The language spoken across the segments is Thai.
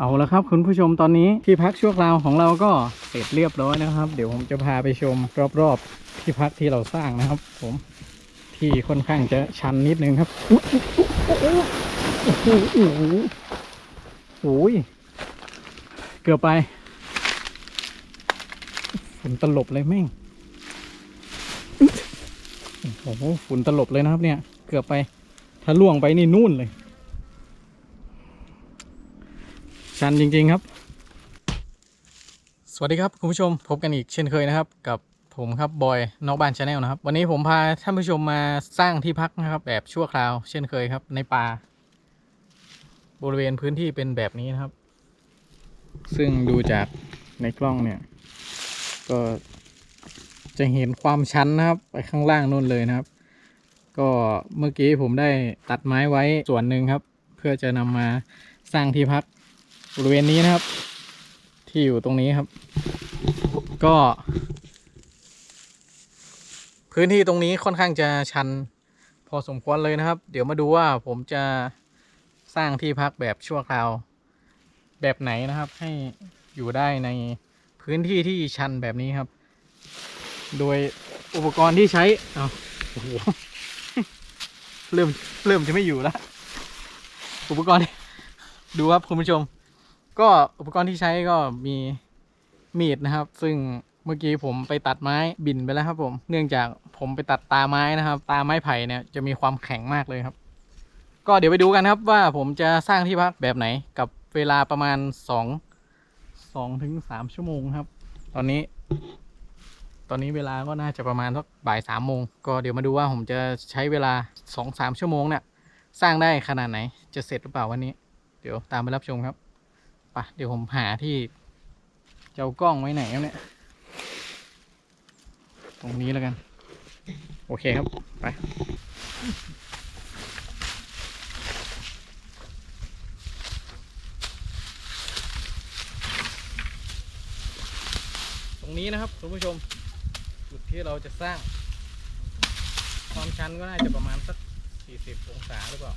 เอาละครับคุณผู้ชมตอนนี้ที่พักชั่วคราวของเราก็เสร็จเรียบร้อยนะครับ เดี๋ยวผมจะพาไปชมรอบๆที่พักที่เราสร้างนะครับ ผมที่ค่อนข้างจะชันนิดนึงครับโอ้โหโอ้โหโอ้ยเกือบไปฝุ่นตลบเลยแม่งโอ้โหฝุ่นตลบเลยนะครับเนี่ย เกือบไป ถ้าล่วงไปนี่นู่นเลย ชันจริง ๆ ครับ สวัสดีครับคุณผู้ชมพบกันอีกเช่นเคยนะครับ กับผมครับบอยนอกบ้านชาแนลนะครับ วันนี้ผมพาท่านผู้ชมมาสร้างที่พักนะครับ แบบชั่วคราว เช่นเคยครับ ในป่า บริเวณพื้นที่เป็นแบบนี้นะครับ ซึ่งดูจากในกล้องเนี่ย ก็จะเห็นความชันนะครับ ไปข้างล่างนู่นเลยนะครับ ก็เมื่อกี้ผมได้ตัดไม้ไว้ส่วนหนึ่งครับ เพื่อจะนำมาสร้างที่พัก บริเวณนี้นะครับ ที่อยู่ตรงนี้ครับ ก็ พื้นที่ตรงนี้ค่อนข้างจะชัน พอสมควรเลยนะครับ เดี๋ยวมาดูว่าผมจะสร้างที่พักแบบชั่วคราว แบบไหนนะครับ ให้อยู่ได้ในพื้นที่ที่ชันแบบนี้ครับ โดยอุปกรณ์ที่ใช้เอาโอ้โหเริ่มเริ่มจะไม่อยู่แล้ว อุปกรณ์ดูครับคุณผู้ชม ก็อุปกรณ์ที่ใช้ก็มีมีดนะครับ ซึ่งเมื่อกี้ผมไปตัดไม้บินไปแล้วครับผม เนื่องจากผมไปตัดตาไม้นะครับ ตาไม้ไผ่เนี่ยจะมีความแข็งมากเลยครับ ก็เดี๋ยวไปดูกันครับว่าผมจะสร้างที่พักแบบไหนกับเวลาประมาณสองสองถึงสามชั่วโมงครับ ตอนนี้ ตอนนี้เวลาก็น่าจะประมาณสักบ่ายสามโมงก็เดี๋ยวมาดูว่าผมจะใช้เวลาสองสามชั่วโมงเนี่ยสร้างได้ขนาดไหนจะเสร็จหรือเปล่าวันนี้ เดี๋ยวตามไปรับชมครับ ปะเดี๋ยวผมหาที่เจะเอากล้องไว้ไหนครับเนี่ย ตรงนี้แล้วกัน โอเคครับ ไป ตรงนี้นะครับคุณผู้ชม จุดที่เราจะสร้าง ความชันก็น่าจะประมาณสัก 40 องศาหรือเปล่า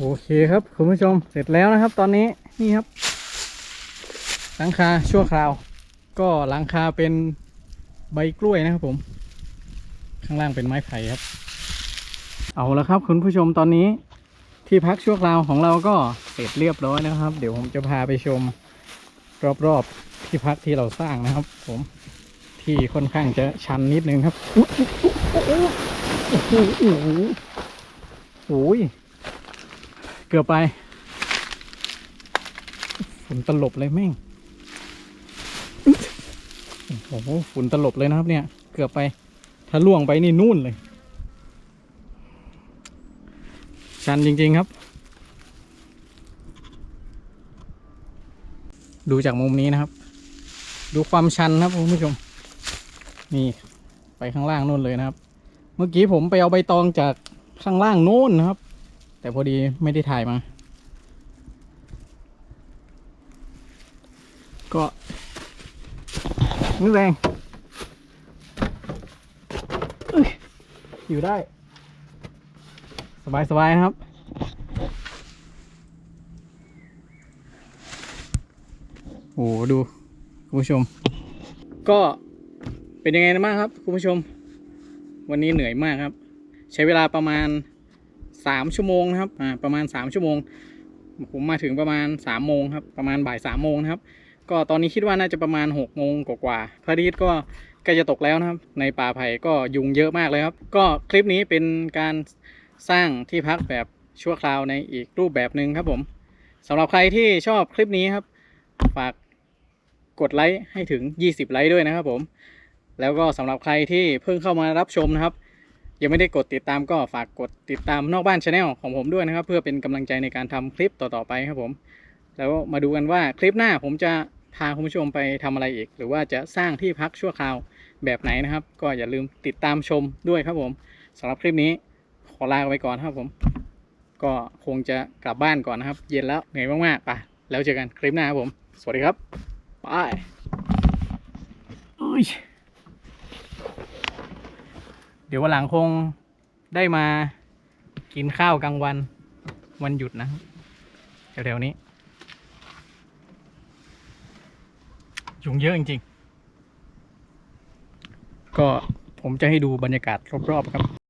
โอเคครับคุณผู้ชมเสร็จแล้วนะครับ ตอนนี้นี่ครับ หลังคาชั่วคราว ก็หลังคาเป็นใบกล้วยนะครับผม ข้างล่างเป็นไม้ไผ่ครับ เอาละครับ คุณผู้ชมตอนนี้ที่พักชั่วคราวของเราก็เสร็จเรียบร้อยนะครับ เดี๋ยวผมจะพาไปชมรอบๆที่พักที่เราสร้างนะครับ ผมที่ค่อนข้างจะชันนิดนึงครับโอ้โหโอ้โหโอ้ย กือบไปฝุ่นตลบเลยแม่งโอ้โหฝุ่นตลบเลยนะครับเนี่ย เกือบไป ถ้าล่วงไปนี่นู่นเลย ชันจริง ๆครับ ดูจากมุมนี้นะครับ ดูความชันครับคุณผู้ชม นี่ไปข้างล่างนู่นเลยนะครับ เมื่อกี้ผมไปเอาใบตองจากข้างล่างนู่นนะครับ แต่พอดีไม่ได้ถ่ายมา ก็ไม่แรงอยู่ได้ สบายสบายๆนะครับ โอ้โหดู คุณผู้ชม ก็เป็นยังไงบ้างครับ คุณผู้ชม วันนี้เหนื่อยมากครับ ใช้เวลาประมาณ สามชั่วโมงนะครับอ่าประมาณสามชั่วโมง ผมมาถึงประมาณสามโมงครับประมาณบ่ายสามโมงนะครับ ก็ตอนนี้คิดว่าน่าจะประมาณหกโมงกว่าๆพระอาทิตย์ก็ใกล้จะตกแล้วนะครับ ในป่าไผ่ก็ยุงเยอะมากเลยครับ ก็คลิปนี้เป็นการสร้างที่พักแบบชั่วคราวในอีกรูปแบบหนึ่งครับผมสำหรับใครที่ชอบคลิปนี้ครับ ฝากกดไลค์ให้ถึง 20 ไลค์ด้วยนะครับผม แล้วก็สำหรับใครที่เพิ่งเข้ามารับชมนะครับ ยังไม่ได้กดติดตามก็ฝากกดติดตามนอกบ้านชาแนลของผมด้วยนะครับ เพื่อเป็นกำลังใจในการทำคลิปต่อๆไปครับผม แล้วมาดูกันว่าคลิปหน้าผมจะพาคุณผู้ชมไปทำอะไรอีก หรือว่าจะสร้างที่พักชั่วคราวแบบไหนนะครับ ก็อย่าลืมติดตามชมด้วยครับผมสำหรับคลิปนี้ขอลาไปก่อนครับผม ก็คงจะกลับบ้านก่อนนะครับ เย็นแล้วเหนื่อยมากๆไปแล้วเจอกันคลิปหน้าครับผม สวัสดีครับบายอุ้ย ดี๋ยววันหลังคงได้มากินข้าวกลางวันวันหยุดนะแถวๆนี้ ยุงเยอะจริงๆ ก็ผมจะให้ดูบรรยากาศรอบๆครับ